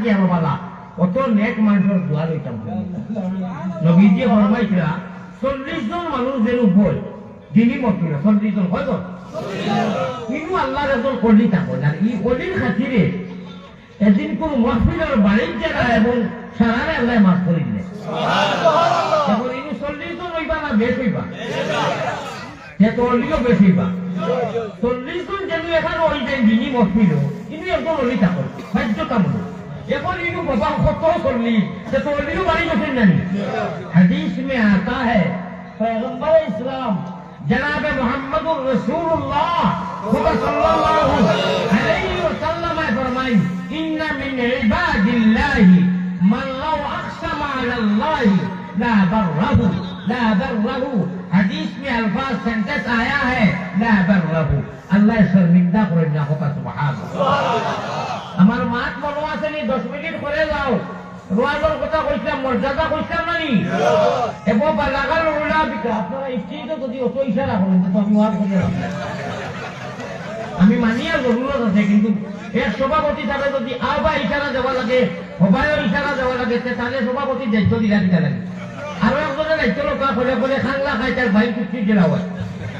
কি আরও অত নেক মানুষের দোয়া লইতাম নবীজি ফরমাইছিলা চল্লিশ জন মানুষ যেন বল দিনই মতিরা চল্লিশ জন হয় কিন্তু আল্লাহর একজন কলি থাকো আর এই কলির খাতিরে এদিন কোন মহফিলের বাড়ির এবং সারারে আল্লাহ মাফ করে দিলে এখন ইনি চল্লিশ জন হইবা না বেশ হইবা? সে তো অলিও বেশ হইবা। চল্লিশ জন যেন এখানে ওই যে দিনই মহফিল কিন্তু একজন অলি থাকো বাধ্যতামূলক دیکھو نیلو بابا کو تو سن لی تو تو نیلو بھائی کو سن نہیں۔ حدیث میں آتا ہے، پیغمبر اسلام جناب محمد الرسول اللہ صلی اللہ علیہ وسلم فرمائی، ان من عباد اللہ من لو اقسم على اللہ لا برہ لا برہ حدیث میں الفاظ سنتس آیا ہے، لا برہ اللہ شرمندہ کو رجنا ہوگا سبحان اللہ۔ আমার মাত মনে আছে নি দশ মিনিট করে যাও। রোয়াজের কথা কইছিলাম মর্যাদা কইছিলাম না নি? এবং লাগাল বিকা আপনারা ইচ্ছিত যদি অত ইশারা করেন তো আমি ওয়াজ করে আমি মানিয়া জরুরত আছে কিন্তু এক সভাপতি হিসাবে যদি আবা ইশারা দেওয়া লাগে সবাইয়ের ইশারা দেওয়া লাগে তে তাহলে সভাপতি দায়িত্ব দিলা দিতে লাগে। আরও একজনের দায়িত্ব লোক করে করে খাংলা খাই তার ভাই কুচি জেলা হয়।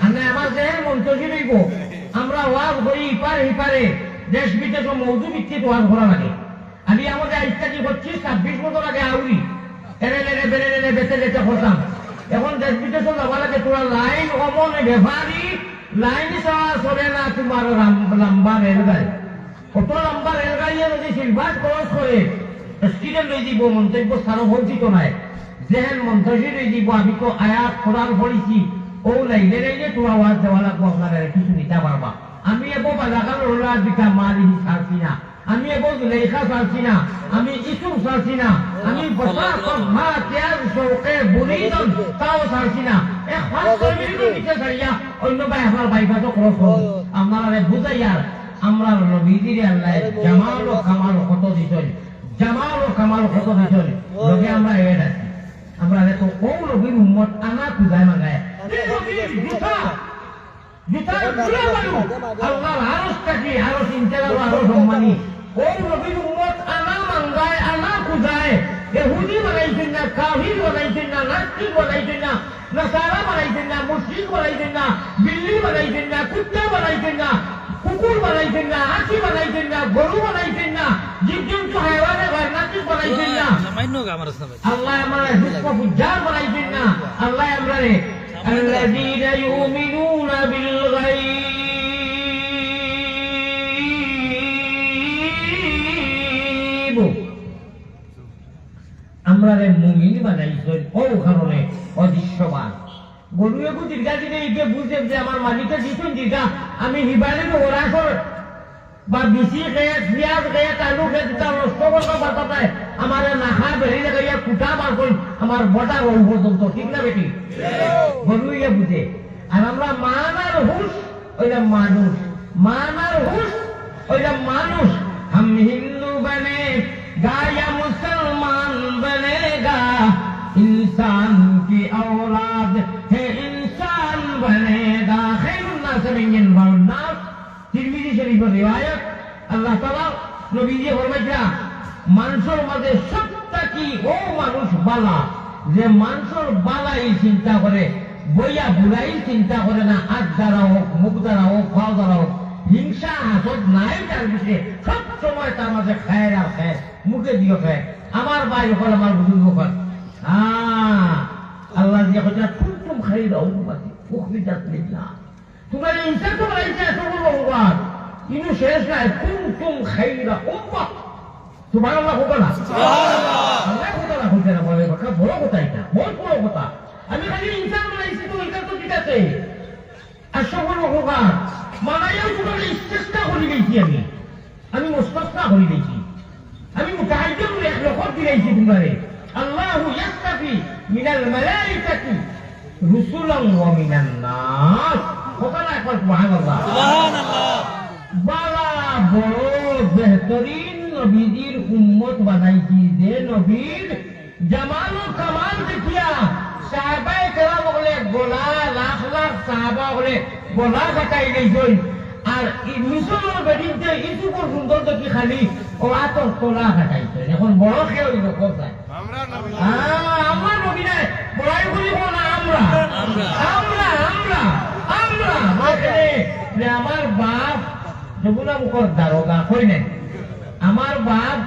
আমরা আমার দেহের মন্তব্য রইব আমরা ওয়াজ করি ইপার ইপারে দেশ বিদেশ ও মৌজু ভিত্তিক ওয়াজ করা লাগে। আমি আমাদের আজকালি পঁচিশ ছাব্বিশ বছর আগে আউরি। এরে বেড়ে লেরে বেঁচে বেঁচে এখন দেশ বিদেশে যাওয়া লাগে, তোরা লাইন অমন ব্যাপারী লাইন চাওয়া চলে না তোমার লম্বা রেলগাড়ি। কত লম্বা রেলগাড়িয়ে যদি সিলভার ক্রস করে স্কিডে লই দিব মন্তব্য বঞ্চিত নাই। যেহেন মন্তব্য লই দিব আমি তো আয়াত কোরআন পড়িছি ও লাইনে লাইনে তোরা ওয়াজ দেওয়া লাগবো আপনারা কিছু নিতে পারবা আমি এবার বালাকাল রোলার দিকা মারি ছাড়ছি না। আমি এবার লেখা ছাড়ছি না। আমি ইসুম ছাড়ছি না। আমি বসাত মা ত্যাগ শোকে বুড়িদন তাও ছাড়ছি না। এ নিচে ছাড়িয়া অন্য ভাই আমার তো ক্রস বুঝাইয়ার আমরা নবীজির আল্লাহ জামাল ও কামাল কত দিছেন জামাল ও কামাল কত দিছেন লগে আমরা এড আমরা দেখো নবীর উম্মত, আনা আল্লাহর আরশটাকে আরও চিন্তা আরও সম্মানী ও নবীর উম্মত আনা মাঙ্গায় আনা খুঁজায় এহুদি বানাইছেন না কাহির বানাইছেন না নাস্তিক বানাইছেন না নাসারা বানাইছেন না মুশরিক বানাইছেন না বিল্লি বানাইছেন না কুত্তা বানাইছেন না কুকুর বানাইছেন না হাতি বানাইছেন না গরু বানাইছেন না জীবজন্তু হাইওয়ানে নাতিক বানাইছেন না সামান্য আমার সামনে আল্লাহ আমরা বানাইছেন না আল্লাহ আমরা রে الذين يؤمنون بالغيب আমরা রে মুমিন বানাইছেন ও কারণে অদৃশ্যবান গরুয়ে কু দীর্ঘা দিনে ইকে বুঝে যে আমার মালিকে দিছেন দীর্ঘা আমি হিবারে ওরা করে बदूसी तो है जितना उसको को बताता है हमारे नहा बहरी गया कुटा बार कोई हमार मोटा रोल हो तुम तो ठीक ना बेटी? बोलू ये बुझे और हमारा मानर আর হুশ ওইটা মানুষ মান আর হুশ हम हिंदू बने गा मुसलमान बनेगा। इंसान की औलाद है, इंसान बनेगा। खैर नास में नाम तिरमिजी शरीफ रिवायत আল্লাহ তাআলা নবীজি ফরমাইছা মানুষের মাঝে সবটা কি? ও মানুষ বালা। যে মানুষের বালাই চিন্তা করে, বইয়া বুড়াই চিন্তা করে না হাত দ্বারা হোক মুখ দ্বারা হোক খাওয়া দ্বারা হোক, হিংসা, হাসদ নাই তার বিষয়ে সব সময় তার মাঝে খায় আর খায় মুখে দিয়ে খায়। আমার ভাই হল আমার বুজুর্গ আহ, আল্লাহ দিয়ে কথা কুন্তুম খাইরা উম্মতি, উখরিজাত লিল্লাহ। তোমার ইনসান তো বলাইছে সকল ভগবান কিন্তু শেষ নাই। কুন্তুম খাইরা তোমার আল্লাহ কথা না? কথা না না বলে কথা বড় কথা এটা বহুত বড় কথা। আমি খালি ইনসান বলাইছি তো এটা তো ঠিক আছে। আর সকল ভগবান মানাইয়াও তোমার ইস্তেস্তা করে গেছি আমি। আমি মুস্তাস্তা করে গেছি আমি মুতাহাজ্জুদ এক লক্ষত দিলাইছি তোমারে। আল্লাহু ইয়াস্তাফি মিনাল মালাইকাতি রুসুলান ওয়া মিনান নাস। কথা না একবার সুবহানাল্লাহ। সুবহানাল্লাহ। বালা বড় বেহতরিন নবীজির উম্মত বানাইছি যে নবীর জামাল ও কামাল দেখিয়া সাহাবায়ে কেরাম বলে গোলা লাখ লাখ সাহাবা বলে গোলা কাটাই গেছেন আর এই মিশনের বেডিতে সুন্দর দেখি খালি ও আতর তোলা খাটাইছে এখন বড় হইল কোথায় আমরা নবী। নাই বড়াই বলি না আমরা আমরা মাঝখানে যে আমার বাপ দারোগা আমার বাপ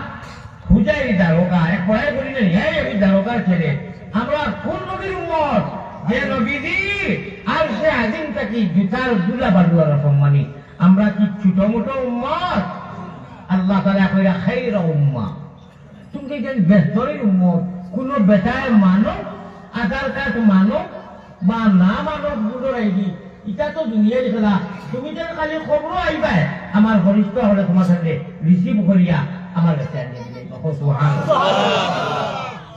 দারোগা এক পড়াই করি হ্যাঁ আমি ছেলে, আমরা কোন নবীর যে নবীদি আর সে থাকি জুতার দুলা আমরা কি ছোট মোটো উম্মত? আল্লাহ তালা কইরা খাইরা উম্মা। তুমি যেন ব্যস্তই উম্মত? কোন বেটায় মানো আধার কার্ড মানো বা না মানো বুঝোর আইডি ইটা তো দুনিয়ার খেলা তুমি যেন খালি খবর আইবাই আমার ঘনিষ্ঠ হলে তোমার সাথে রিসিভ করিয়া আমার কাছে।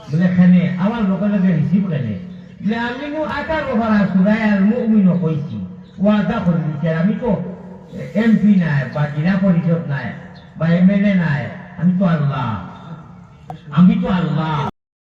বলে, খানে আমার লোকের লোকে রিসিভ কেনে? বলে, আমি নু আটার ওভারা সুরাই আর মুমিনও কইছি ওয়াদা করে দিচ্ছে আমি তো এমপি নাই, বা জেলা পরিষদ নাই, বা এমএলএ নাই। আমি তো আল্লাহ। আমি তো আল্লাহ।